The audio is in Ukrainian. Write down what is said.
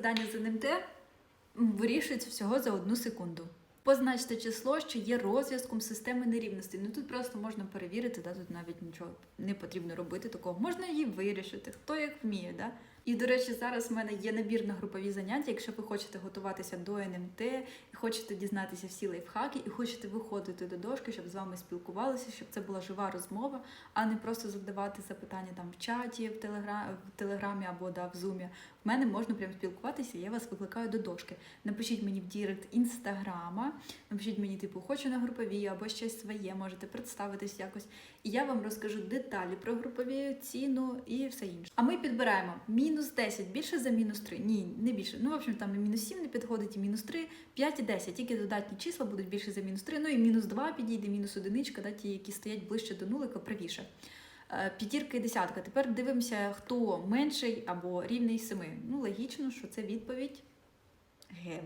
Завдання з НМТ вирішується всього за одну секунду. Позначте число, що є розв'язком системи нерівності. Ну тут просто можна перевірити, да, тут навіть нічого не потрібно робити такого. Можна її вирішити, хто як вміє. Да? І, до речі, зараз в мене є набір на групові заняття. Якщо ви хочете готуватися до НМТ, хочете дізнатися всі лайфхаки, і хочете виходити до дошки, щоб з вами спілкувалися, щоб це була жива розмова, а не просто задавати запитання там в чаті, в, телегра... в телеграмі або да, в зумі. В мене можна прям спілкуватися, я вас викликаю до дошки. Напишіть мені в дірект інстаграма, напишіть мені, типу, хочу на групові або щось своє, можете представитись якось. І я вам розкажу деталі про групові ціну і все інше. А ми підбираємо мінус 10 більше за мінус 3. Ні, не більше. Ну, в общем, там і мінус 7 не підходить, і мінус 3, 5 і 10. Тільки додатні числа будуть більше за мінус 3. Ну і мінус 2 підійде, мінус одиничка, да, ті, які стоять ближче до нулика, правіше. Е, П'ятірка і десятка. Тепер дивимося, хто менший або рівний 7. Ну, логічно, що це відповідь Г.